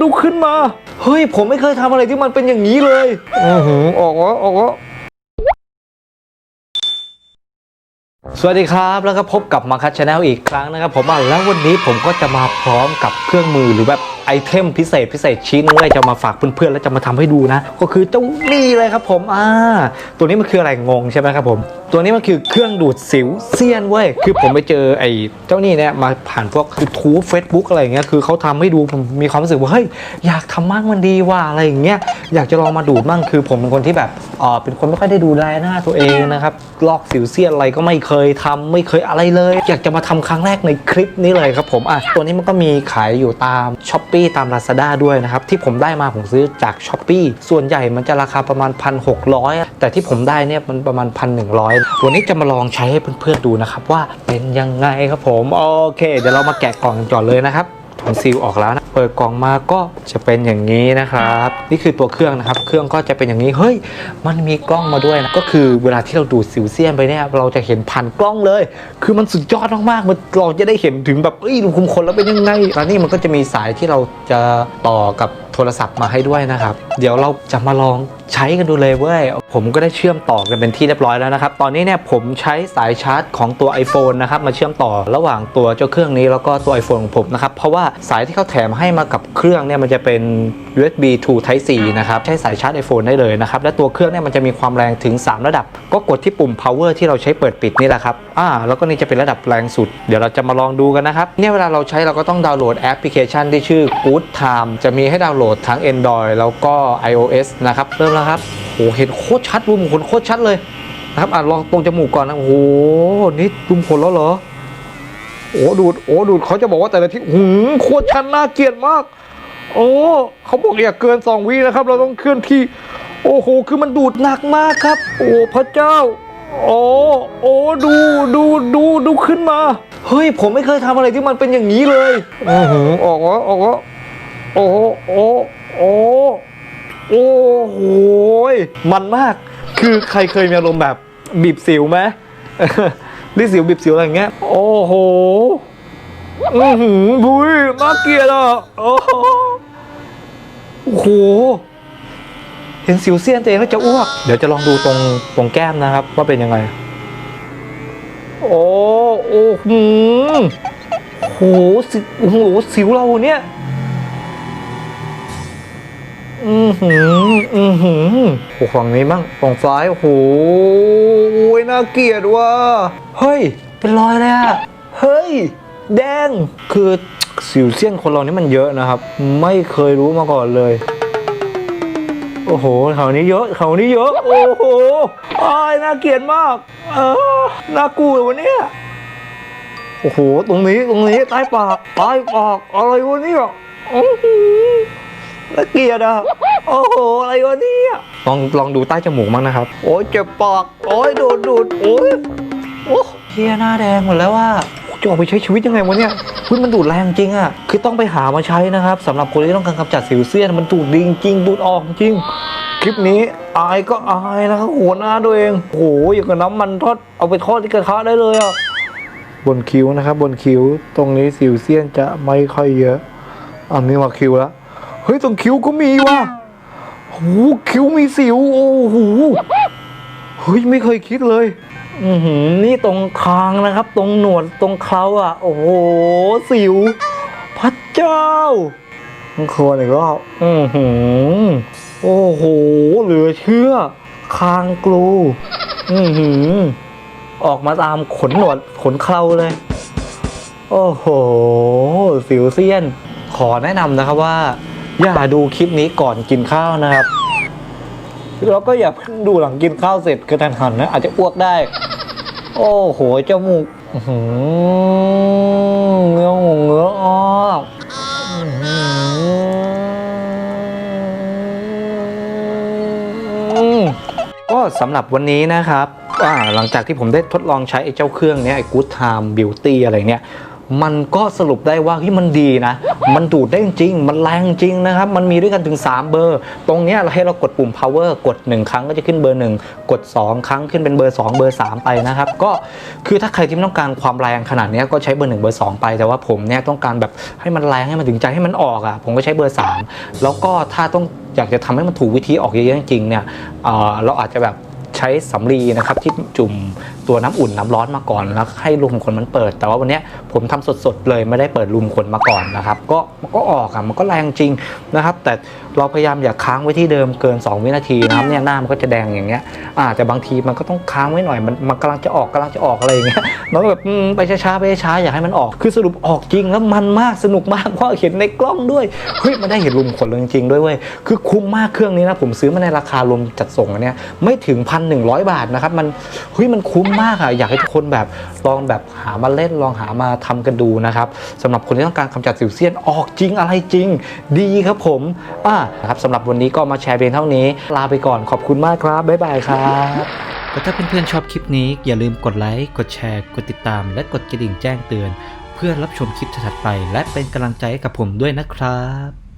ดูขึ้นมา เฮ้ย ผมไม่เคยทำอะไรที่มันเป็นอย่างนี้เลยอือหือออกแล้วออกแล้วสวัสดีครับแล้วก็พบกับมาคั t ชาแนลอีกครั้งนะครับผมอะแล้ววันนี้ผมก็จะมาพร้อมกับเครื่องมือหรือแบบไอเทมพิเศษพิเศษชิ้นนึงเลยจะมาฝากเพื่อนๆ แล้วจะมาทำให้ดูนะ ก็คือเจ้านี่เลยครับผมอ่าตัวนี้มันคืออะไรงงใช่ไหมครับผม ตัวนี้มันคือเครื่องดูดสิวเซียนเว้ยคือผมไปเจอไอ้เจ้านี่เนี่ยมาผ่านพวก YouTube Facebook อะไรอย่างเงี้ยคือเขาทำให้ดูผมมีความรู้สึกว่าเฮ้ยอยากทำมั่งมันดีว่าอะไรอย่างเงี้ยอยากจะลองมาดูดมั่งคือผมเป็นคนที่แบบเออเป็นคนไม่ค่อยได้ดูแลหน้าตัวเองนะครับลอกสิวเซียนอะไรก็ไม่เคยทำไม่เคยอะไรเลย อยากจะมาทำครั้งแรกในคลิปนี้เลยครับผมอะตัวนี้มันก็มีขายอยู่ตาม s h อ p e e ตาม Lazada ด้วยนะครับ ที่ผมได้มาผมซื้อจาก s h อ p e e ส่วนใหญ่มันจะราคาประมาณ 1,600 แต่ที่ผมได้เนี่ยมันประมาณ 1,100 วันนี้จะมาลองใช้ให้เพื่อนๆดูนะครับ ว่าเป็นยังไงครับผม โอเค เดี๋ยวเรามาแกะกล่องกันก่อนเลยนะครับถุงซีลออกแล้วนะ ปิดกล่องมาก็จะเป็นอย่างนี้นะครับ นี่คือตัวเครื่องนะครับ เครื่องก็จะเป็นอย่างนี้เฮ้ย มันมีกล้องมาด้วยนะก็คือเวลาที่เราดูดสิวเซียนไปเนี่ยเราจะเห็นผ่านกล้องเลย คือมันสุดยอดมากๆมันเราจะได้เห็นถึงแบบเอ้ยคุมคนแล้วเป็นยังไงแล้วนี่มันก็จะมีสายที่เราจะต่อกับโทรศัพท์มาให้ด้วยนะครับ เดี๋ยวเราจะมาลอง ใช้กันดูเลยเว้ย ผมก็ได้เชื่อมต่อกันเป็นที่เรียบร้อยแล้วนะครับ ตอนนี้เนี่ยผมใช้สายชาร์จของตัว iPhone นะครับมาเชื่อมต่อระหว่างตัวเจ้าเครื่องนี้แล้วก็ตัว iPhone ของผมนะครับ เพราะว่าสายที่เขาแถมให้มากับเครื่องเนี่ยมันจะเป็น USB to Type C นะครับใช้สายชาร์จ iPhone ได้เลยนะครับ และตัวเครื่องเนี่ยมันจะมีความแรงถึง 3 ระดับ ก็กดที่ปุ่ม power ที่เราใช้เปิดปิดนี่แหละครับอ่าแล้วก็นี่จะเป็นระดับแรงสุด เดี๋ยวเราจะมาลองดูกันนะครับเนี่ยเวลาเราใช้เราก็ต้องดาวน์โหลดแอปพลิเคชันที่ชื่อ Good Time จะมีให้ดาวน์โหลดทั้ง Android แล้วก็ iOS นะครับเริ่มแล้วครับโอ้โหเห็นโคตรชัดรูมขนโคตรชัดเลยนะครับอะลองตรงจมูกก่อนนะโอ้โหนี่รูมขนแล้วเหรอโอ้ดูดโอ้ดูดเขาจะบอกว่าแต่ละที่หืมโคตรชันน่าเกลียดมาก โอ้เขาบอกอย่าเกิน2วินะครับ เราต้องเคลื่อนที่ โอ้โหคือมันดูดหนักมากครับ โอ้พระเจ้าโอ้โอ้ดูดูดูดูขึ้นมา เฮ้ย ผมไม่เคยทำอะไรที่มันเป็นอย่างนี้เลยอือหือออกแล้วออกแล้วโอ้โอ้โอ้โอ้โห มันมาก คือใครเคยมีอารมณ์แบบบีบสิวไหมรีสิวบีบสิวอะไรอย่างเงี้ย โอ้โห อือหือบุยน่าเกลียดอะโอ้โหโห เห็นสิวเซียนตัวเองแล้วจะอ้วก เดี๋ยวจะลองดูตรงตรงแก้มนะครับ ว่าเป็นยังไง โอ้โอ้หืมโหสิโอ้โหสิวเราเนี่ย อือหือ อือหือโอ้ฝั่งนี้บ้างฝั่งซ้ายโอ้โหโอ้ยน่าเกลียดว่ะ เฮ้ย เป็นรอยเลยอะเฮ้ย แดง คือสิวเซียนคนเรานี่มันเยอะนะครับ ไม่เคยรู้มาก่อนเลย โอ้โหแถวนี้เยอะแถวนี้เยอะ โอ้โหอ้ายน่าเกลียดมาก เออ น่ากลัววันนี้โอ้โห ตรงนี้ ตรงนี้ ใต้ปาก ใต้ปาก อะไรวะเนี่ย อื้อหือน่าเกลียดอะโอ้โห อะไรวะเนี่ยลองลองดูใต้จมูกมั้งนะครับ โอ้ยเจ็บปาก โอ้ยดูดดูดโอ้ยโอ้เฮียหน้าแดงหมดแล้วว่าจะออกไปใช้ชีวิตยังไงวะเนี่ยเฮ้ยมันดูดแรงจริงอะคือต้องไปหามาใช้นะครับสำหรับคนที่ต้องการกำจัดสิวเซียนมันดูดดีจริงๆดูดออกจริง คลิปนี้อายก็อายนะครับหัวหน้าตัวเองโอ้โหอย่างกับน้ำมันทอดเอาไปทอดที่กระทะได้เลยอะบนคิ้วนะครับบนคิ้วตรงนี้สิวเซียนจะไม่ค่อยเยอะอันนี้มาคิ้วแล้ว เฮ้ยตรงคิ้วก็มีว่ะโอ้โหคิ้วมีสิว โอ้โหเฮ้ยไม่เคยคิดเลย อือหือนี่ตรงคางนะครับ ตรงหนวดตรงเคราอะ โอ้โห สิว พระเจ้าต้องโคนอีกรอบอือหือ โอ้โห เหลือเชื่อ คางกลู อือหือ ออกมาตามขนหนวดขนเคราเลย โอ้โห สิวเซียน ขอแนะนำนะครับว่า อย่าดูคลิปนี้ก่อนกินข้าวนะครับ แล้วก็อย่าเพิ่งดูหลังกินข้าวเสร็จกระทันหันนะ อาจจะอ้วกได้ โอ้โหจมูกอื้อหือเงื้อหูเงื้อออกอื้อหือก็สำหรับวันนี้นะครับหลังจากที่ผมได้ทดลองใช้ไอ้เจ้าเครื่องเนี้ยไอ้ Good Time Beauty อะไรเนี้ย มันก็สรุปได้ว่าที่มันดีนะ มันดูดได้จริง มันแรงจริงนะครับ มันมีด้วยกันถึง 3 เบอร์ ตรงนี้เราให้เรากดปุ่ม power กด 1 ครั้งก็จะขึ้นเบอร์ 1 กด 2 ครั้งขึ้นเป็นเบอร์ 2 เบอร์ 3 ไปนะครับ ก็คือถ้าใครที่ต้องการความแรงขนาดนี้ก็ใช้เบอร์ 1 เบอร์ 2 ไป แต่ว่าผมเนี่ยต้องการแบบให้มันแรงให้มันถึงใจให้มันออกอะ ผมก็ใช้เบอร์ 3 แล้วก็ถ้าต้องอยากจะทำให้มันถูกวิธีออกเยอะๆจริงๆเนี่ยเเราอาจจะแบบ ใช้สำลีนะครับที่จุ่มตัวน้ำอุ่นน้ำร้อนมาก่อนแล้วให้รูมขนมันเปิด แต่ว่าวันนี้ผมทำสดๆเลยไม่ได้เปิดรูมขนมาก่อนนะครับ ก็มันก็ออกอะมันก็แรงจริงนะครับ แต่เราพยายามอย่าค้างไว้ที่เดิมเกิน 2 วินาทีนะครับเนี่ยหน้ามันก็จะแดงอย่างเงี้ยอ่าแต่บางทีมันก็ต้องค้างไว้หน่อยมันมันกำลังจะออกกำลังจะออกอะไรอย่างเงี้ยมันก็แบบไปช้าๆไปช้าๆอยากให้มันออกคือสรุปออกจริงแล้วมันมากสนุกมากเพราะเห็นในกล้องด้วยเฮ้ยมันได้เห็นรูมขนเลยจริงๆด้วยเว้ยคือคุ้มมากเครื่องนี้นะผมซื้อมาในราคารวมจัดส่งอันเนี้ยไม่ถึงพันหนึ่งร้อยบาทนะครับ มันเฮ้ยมันคุ้มมากอะอยากให้ทุกคนแบบลองแบบหามาเล่นลองหามาทำกันดูนะครับสำหรับคนที่ต้องการกำจัดสิวเซียนออกจริงอะไรจริง ดีครับผมอ่านะครับสำหรับวันนี้ก็มาแชร์เพียงเท่านี้ ลาไปก่อนขอบคุณมากครับบ๊ายบายครับก็ถ้าเพื่อนๆชอบคลิปนี้อย่าลืมกดไลค์กดแชร์กดติดตาม และกดกระดิ่งแจ้งเตือน เพื่อรับชมคลิปถัดไป และเป็นกำลังใจให้กับผมด้วยนะครับ